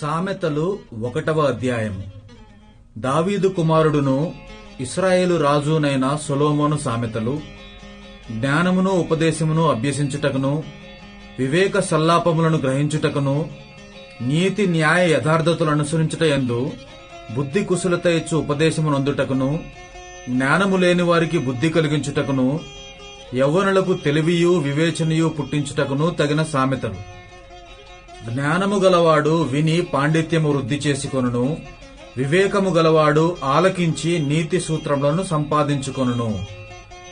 సామెతలు ఒకటవ అధ్యాయము. దావీదు కుమారుడును ఇస్రాయేలు రాజునైన సొలోమోను సామెతలు జ్ఞానమును ఉపదేశమును అభ్యసించుటకును వివేక సల్లాపములను గ్రహించుటకును నీతి న్యాయ యథార్థతలు అనుసరించుట యందు బుద్ధి కుశలత ఇచ్చు ఉపదేశమునందుటకును జ్ఞానము లేని వారికి బుద్ధి కలిగించుటకును యవ్వనులకు తెలివియు వివేచనయు పుట్టించుటకును తగిన సామెతలు. జ్ఞానము గలవాడు విని పాండిత్యము వృద్ధి చేసుకొనును. వివేకము గలవాడు ఆలకించి నీతి సూత్రములను సంపాదించుకొనును.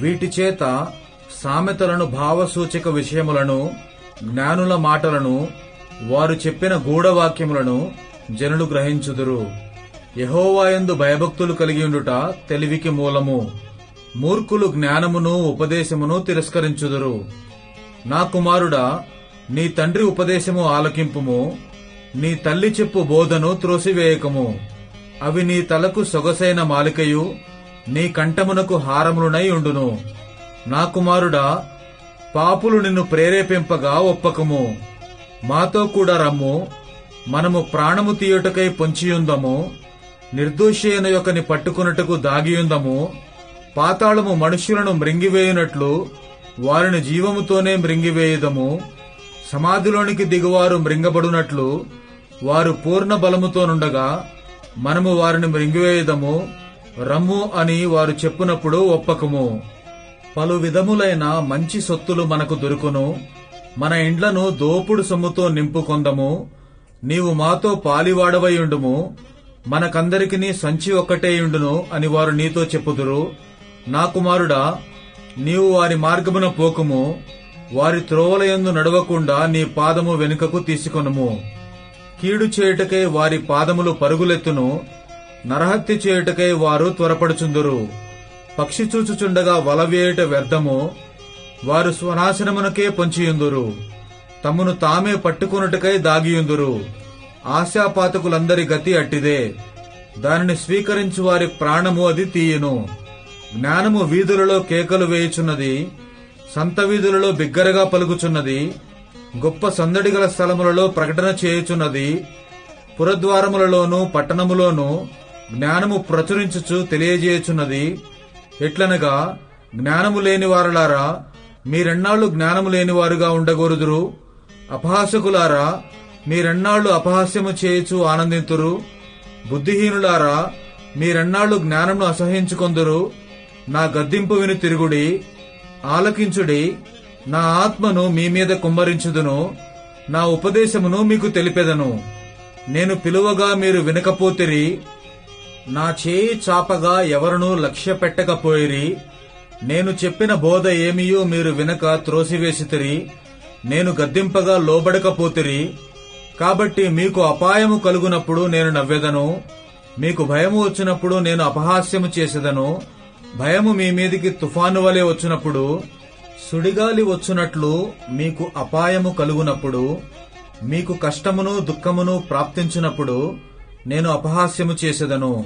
వీటి చేత సామెతలను భావసూచక విషయములను జ్ఞానుల మాటలను వారు చెప్పిన గూఢవాక్యములను జనులు గ్రహించుదురు. యహోవాయందు భయభక్తులు కలిగి ఉండుట తెలివికి మూలము. మూర్ఖులు జ్ఞానమును ఉపదేశమును తిరస్కరించుదురు. నా కుమారుడా నీ తండ్రి ఉపదేశము ఆలకింపుము నీ తల్లి చెప్పు బోధను త్రోసివేయకము. అవి నీ తలకు సొగసైన మాలికయు నీ కంఠమునకు హారములునై ఉండును. నా కుమారుడా పాపులు నిన్ను ప్రేరేపింపగా ఒప్పకము. మాతో కూడా రమ్ము మనము ప్రాణము తీయుటకై పొంచియుందము నిర్దోషియన యొక్కని పట్టుకున్నట్టుకు దాగియుందము. పాతాళము మనుష్యులను మృంగివేయునట్లు వారిని జీవముతోనే మృంగివేయుదము. సమాధిలోనికి దిగువారు మృంగబడునట్లు వారు పూర్ణ బలముతోనుండగా మనము వారిని మృంగివేయదము రమ్ము అని వారు చెప్పునప్పుడు ఒప్పకము. పలు విధములైన మంచి సొత్తులు మనకు దొరుకును. మన ఇండ్లను దోపుడు సొమ్ముతో నింపుకొందము. నీవు మాతో పాలివాడవైయుండుము మనకందరికిని సంచి ఒక్కటేయుండును అని వారు నీతో చెప్పుదురు. నా కుమారుడా నీవు వారి మార్గమున పోకుము. వారి త్రోవలయందు నడవకుండా నీ పాదము వెనుకకు తీసుకొనుము. కీడు చేయుటకై వారి పాదములు పరుగులెత్తును. నరహత్య చేయుటకై వారు త్వరపడుచుందురు. పక్షి చూచుచుండగా వలవేయుట వ్యర్థము. వారు స్వనాశనమునకే పొంచియుందురు. తమను తామే పట్టుకున్నట్టుకై దాగియుందురు. ఆశాపాతకులందరి గతి అట్టిదే. దానిని స్వీకరించు వారి ప్రాణము అది తీయును. జ్ఞానము వీధులలో కేకలు వేయుచున్నది. సంత వీధులలో బిగ్గరగా పలుకుచున్నది గొప్ప సందడి గల స్థలములలో ప్రకటన చేయుచున్నది పురద్వారములలోనూ పట్టణములోనూ జ్ఞానము ప్రచురించుచు తెలియజేయుచున్నది. ఎట్లనగా జ్ఞానము లేని వారలారా మీరెన్నాళ్ళు జ్ఞానము లేనివారుగా ఉండగోరుదురు? అపహాసకులారా మీరెన్నాళ్ళు అపహాస్యము చేయుచు ఆనందింతురు? బుద్ధిహీనులారా మీరెన్నాళ్ళు జ్ఞానమును అసహించుకొందురు నా గద్దింపు విని తిరుగుడి. ఆలకించుడి. నా ఆత్మను మీ మీద కుమ్మరించుదును. నా ఉపదేశమును మీకు తెలిపెదను. నేను పిలువగా మీరు వినకపోతిరి. నా చేయి చాపగా ఎవరునూ లక్ష్య పెట్టకపోయిరి నేను చెప్పిన బోధ ఏమియో మీరు వినక త్రోసివేసితిరి. నేను గద్దింపగా లోబడకపోతిరి. కాబట్టి మీకు అపాయము కలుగునప్పుడు నేను నవ్వెదను. మీకు భయము వచ్చినప్పుడు నేను అపహాస్యము చేసేదను. భయము మీ మీదికి తుఫాను వలె వచ్చినప్పుడు సుడిగాలి వచ్చినట్లు మీకు అపాయము కలుగునప్పుడు మీకు కష్టమును దుఃఖమును ప్రాప్తించినప్పుడు నేను అపహాస్యము చేసేదను.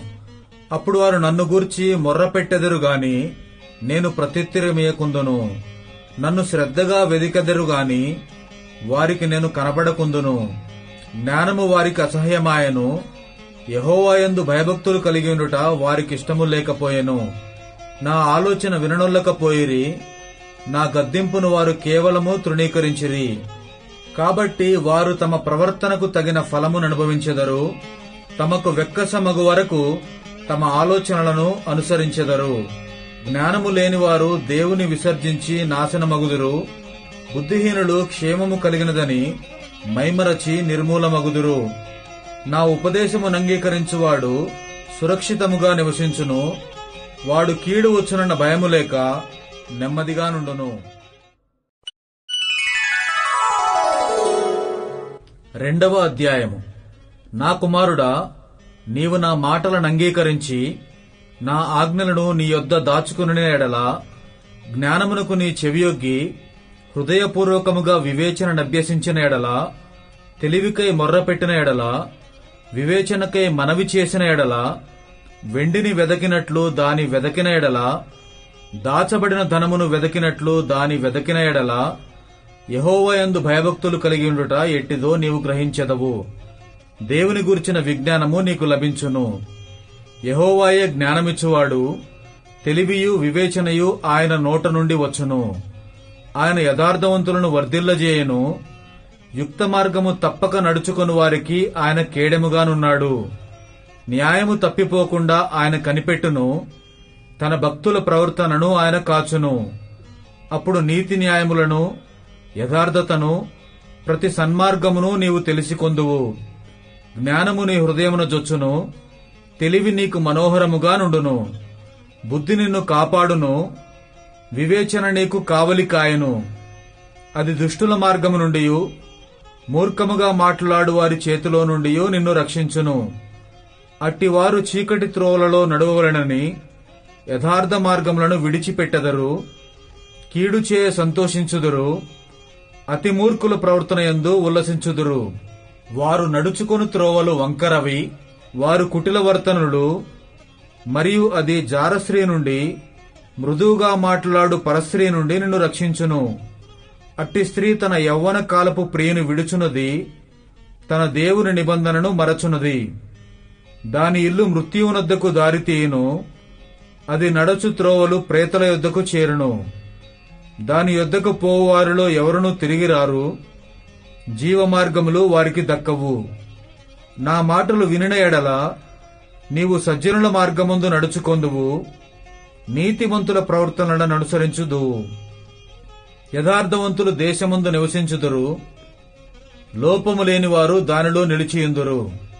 అప్పుడు వారు నన్ను గూర్చి మొర్రపెట్టెదరు గాని నేను ప్రత్యుత్తరమీయకుందును. నన్ను శ్రద్ధగా వెదికెదరు గాని వారికి నేను కనబడకుందును జ్ఞానము వారికి అసహ్యమాయను. యహోవాయందు భయభక్తులు కలిగి ఉండుట వారికి ఇష్టము లేకపోయెను. నా ఆలోచన విననొల్లకపోయిరి నా గద్దింపును వారు కేవలము తృణీకరించిరి. కాబట్టి వారు తమ ప్రవర్తనకు తగిన ఫలమును అనుభవించెదరు తమకు వెక్కసమగు వరకు తమ ఆలోచనలను అనుసరించెదరు. జ్ఞానము లేనివారు దేవుని విసర్జించి నాశనమగుదురు బుద్ధిహీనులు క్షేమము కలిగినదని మైమరచి నిర్మూలమగుదురు. నా ఉపదేశమును అంగీకరించువాడు సురక్షితముగా నివసించును వాడు కీడు వచ్చునన్న భయము లేక నెమ్మదిగా నుండును. రెండవ అధ్యాయము. నా కుమారుడా నీవు నా మాటలను అంగీకరించి నా ఆజ్ఞలను నీ యొద్ద దాచుకుని ఎడల జ్ఞానమునకు నీ చెవియొగ్గి హృదయపూర్వకముగా వివేచన అభ్యసించిన ఎడల తెలివికై మొర్రపెట్టిన ఎడల వివేచనకై మనవి చేసిన ఎడల వెండిని వెదకినట్లు దాని వెదకిన ఎడల దాచబడిన ధనమును వెదకినట్లు దాని వెదకిన ఎడల యహోవయందు భయభక్తులు కలిగి ఉండుట ఎట్టిదో నీవు గ్రహించెదవు. దేవుని గురించిన విజ్ఞానము నీకు లభించును. యహోవాయే జ్ఞానమిచ్చువాడు తెలివియు వివేచనయు ఆయన నోట నుండి వచ్చును. ఆయన యథార్థవంతులను వర్ధిల్లజేయను. యుక్త మార్గము తప్పక నడుచుకొని వారికి ఆయన కేడెముగానున్నాడు. న్యాయము తప్పిపోకుండా ఆయన కనిపెట్టును తన భక్తుల ప్రవర్తనను ఆయన కాచును. అప్పుడు నీతి న్యాయములను యథార్థతను ప్రతి సన్మార్గమును నీవు తెలిసికొందువు. జ్ఞానము నీ హృదయమున జొచ్చును తెలివి నీకు మనోహరముగా నుండును. బుద్ధి నిన్ను కాపాడును వివేచన నీకు కావలి కాయను. అది దుష్టుల మార్గము నుండి మూర్ఖముగా మాట్లాడు వారి చేతిలో నుండి నిన్ను రక్షించును. అట్టివారు చీకటి త్రోవలలో నడవలనని యథార్థ మార్గములను విడిచిపెట్టెదరు కీడు చేయ సంతోషించుదురు అతి మూర్ఖుల ప్రవర్తన యందు ఉల్లసించుదురు. వారు నడుచుకొని త్రోవలు వంకరవి వారు కుటిల వర్తనులు మరియు అది జారశ్రీ నుండి మృదువుగా మాట్లాడు పరశ్రీ నుండి నిన్ను రక్షించును. అట్టి స్త్రీ తన యవ్వన కాలపు ప్రియుని విడుచునది తన దేవుని నిబంధనను మరచునది. దాని ఇల్లు మృత్యువునొద్దకు దారితీయును అది నడచు త్రోవలు ప్రేతల యొద్దకు చేరును. దాని యొద్దకు పోవువారిలో ఎవరునూ తిరిగి రారు. జీవమార్గములు వారికి దక్కవు. నా మాటలు వినిన ఎడల నీవు సజ్జనుల మార్గముందు నడుచుకొందువు. నీతిమంతుల ప్రవర్తనలను అనుసరించుదు యథార్థవంతులు దేశముందు నివసించుదురు. లోపము లేనివారు దానిలో నిలిచియుందురు.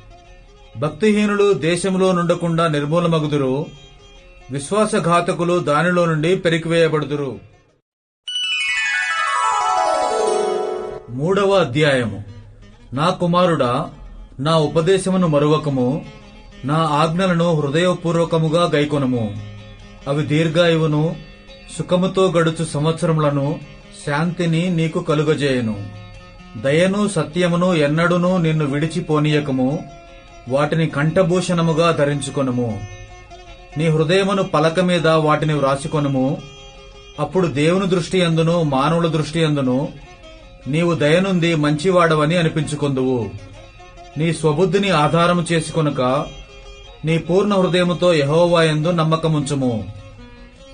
భక్తిహీనులు దేశంలో నుండకుండా నిర్మూలమగుదురు. విశ్వాసఘాతకులు దానిలో నుండి పెరికివేయబడుదురు. మూడవ అధ్యాయము. నా కుమారుడా నా ఉపదేశమును మరువకము. నా ఆజ్ఞలను హృదయపూర్వకముగా గైకొనము. అవి దీర్ఘాయువును సుఖముతో గడుచు సంవత్సరములను శాంతిని నీకు కలుగజేయను. దయను సత్యమును ఎన్నడునూ నిన్ను విడిచిపోనీయకము. వాటిని కంఠభూషణముగా ధరించుకొనుము. నీ హృదయమును పలక మీద వాటిని వ్రాసుకొనుము. అప్పుడు దేవుని దృష్టి ఎందును మానవుల దృష్టి ఎందును నీవు దయనుంది మంచివాడవని అనిపించుకొందువు. నీ స్వబుద్ధిని ఆధారము చేసుకొనుక నీ పూర్ణ హృదయముతో యహోవాయందు నమ్మకముంచుము.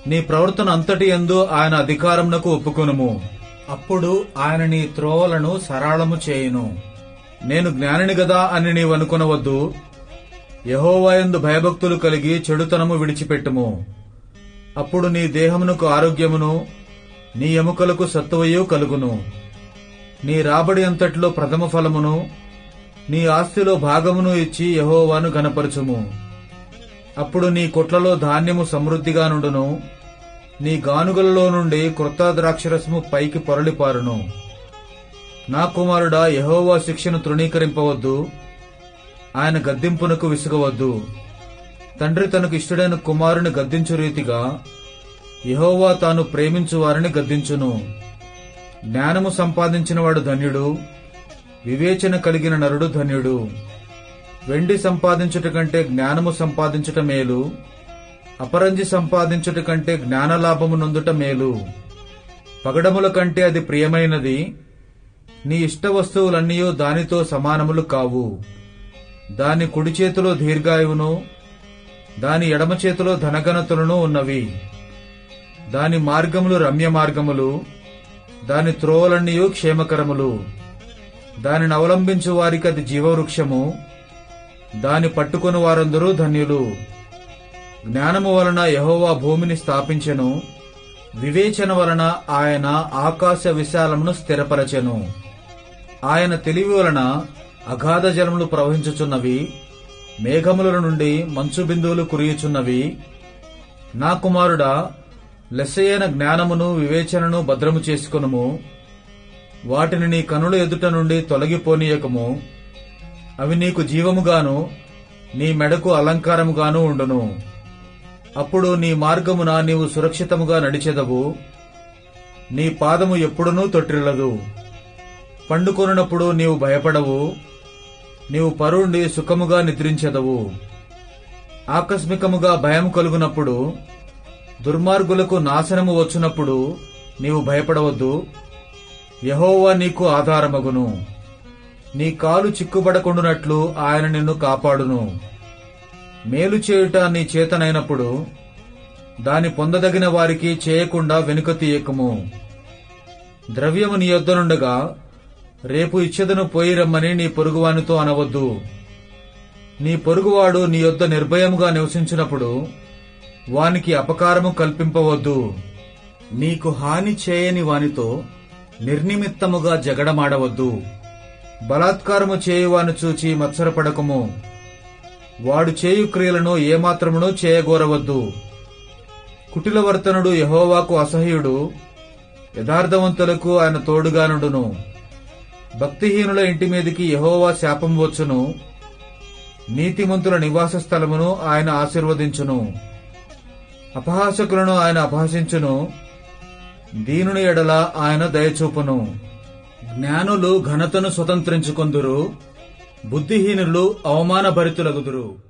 నీ ప్రవర్తన అంతటి ఎందు ఆయన అధికారమునకు ఒప్పుకొనుము. అప్పుడు ఆయన నీ త్రోవలను సరళము చేయును. నేను జ్ఞానిని గదా అని నీవు అనుకొనవద్దు. యహోవాయందు భయభక్తులు కలిగి చెడుతనము విడిచిపెట్టుము. అప్పుడు నీ దేహమునకు ఆరోగ్యమును నీ ఎముకలకు సత్తువయు కలుగును. నీ రాబడి అంతట్లో ప్రథమ ఫలమును నీ ఆస్తిలో భాగమును ఇచ్చి యహోవాను గనపరచుము అప్పుడు నీ కొట్లలో ధాన్యము సమృద్ధిగా నుండును నీ గానుగలలో నుండి కృత ద్రాక్షరసము పైకి పొరలిపారును. నా కుమారుడా యహోవా శిక్షను తృణీకరింపవద్దు. ఆయన గద్దింపునకు విసుగవద్దు. తండ్రి తనకు ఇష్టడైన కుమారుని గద్దించు రీతిగా యహోవా తాను ప్రేమించు వారిని గద్దించును. జ్ఞానము సంపాదించినవాడు ధన్యుడు వివేచన కలిగిన నరుడు ధన్యుడు. వెండి సంపాదించుట కంటే జ్ఞానము సంపాదించుట మేలు అపరంజి సంపాదించుట కంటే జ్ఞానలాభము నొందుట మేలు. పగడముల కంటే అది ప్రియమైనది నీ ఇష్ట వస్తువులన్నీ దానితో సమానములు కావు. దాని కుడి చేతిలో దీర్ఘాయువును దాని ఎడమ చేతిలో ధనఘనతలను ఉన్నవి. దాని మార్గములు రమ్య మార్గములు దాని త్రోవలన్నీ క్షేమకరములు. దానిని అవలంబించు వారికి అది జీవవృక్షము దాని పట్టుకుని వారందరూ ధన్యులు. జ్ఞానము వలన యహోవా భూమిని స్థాపించెను వివేచన వలన ఆయన ఆకాశ విశాలమును స్థిరపరచెను. ఆయన తెలివి వలన అగాధ జలములు ప్రవహించుచున్నవి మేఘముల నుండి మంచు బిందువులు కురియుచున్నవి. నా కుమారుడా లెస్సయైన జ్ఞానమును వివేచనను భద్రము చేసుకునుము. వాటిని నీ కనుల ఎదుట నుండి తొలగిపోనీయకము. అవి నీకు జీవముగాను నీ మెడకు అలంకారముగాను ఉండును. అప్పుడు నీ మార్గమున నీవు సురక్షితముగా నడిచెదవు. నీ పాదము ఎప్పుడునూ తొట్టిల్లదు. పండుకొనున్నప్పుడు నీవు భయపడవు నీవు పరుండి సుఖముగా నిద్రించెదవు. ఆకస్మికముగా భయం కలుగునప్పుడు దుర్మార్గులకు నాశనము వచ్చినప్పుడు నీవు భయపడవద్దు. యహోవా నీకు ఆధారమగును. నీ కాలు చిక్కుబడకుండునట్లు ఆయన నిన్ను కాపాడును. మేలు చేయుట నీ చేతనైనప్పుడు దాని పొందదగిన వారికి చేయకుండా వెనుక తీయకము. ద్రవ్యము నీ యొద్దనుండగా రేపు ఇచ్చదను పోయి రమ్మని నీ పొరుగువానితో అనవద్దు. నీ పొరుగువాడు నీ యొద్ద నిర్భయముగా నివసించినప్పుడు వానికి అపకారము కల్పింపవద్దు. నీకు హాని చేయని వానితో నిర్నిమిత్తముగా జగడమాడవద్దు. బలాత్కారము చేయువాను చూచి మత్సరపడకము. వాడు చేయు క్రియలను ఏమాత్రమునూ చేయగోరవద్దు. కుటిలవర్తనుడు యహోవాకు అసహ్యుడు యథార్థవంతులకు ఆయన తోడుగానుడును. భక్తిహీనుల ఇంటి మీదికి యహోవా శాపం వచ్చును. నీతిమంతుల నివాస స్థలమును ఆయన ఆశీర్వదించును. అపహాసకులను ఆయన అపహసించును. దీనుని ఎడల ఆయన దయచూపును. జ్ఞానులు ఘనతను స్వతంత్రించుకొందురు. బుద్ధిహీనులు అవమానభరితులగుదురు.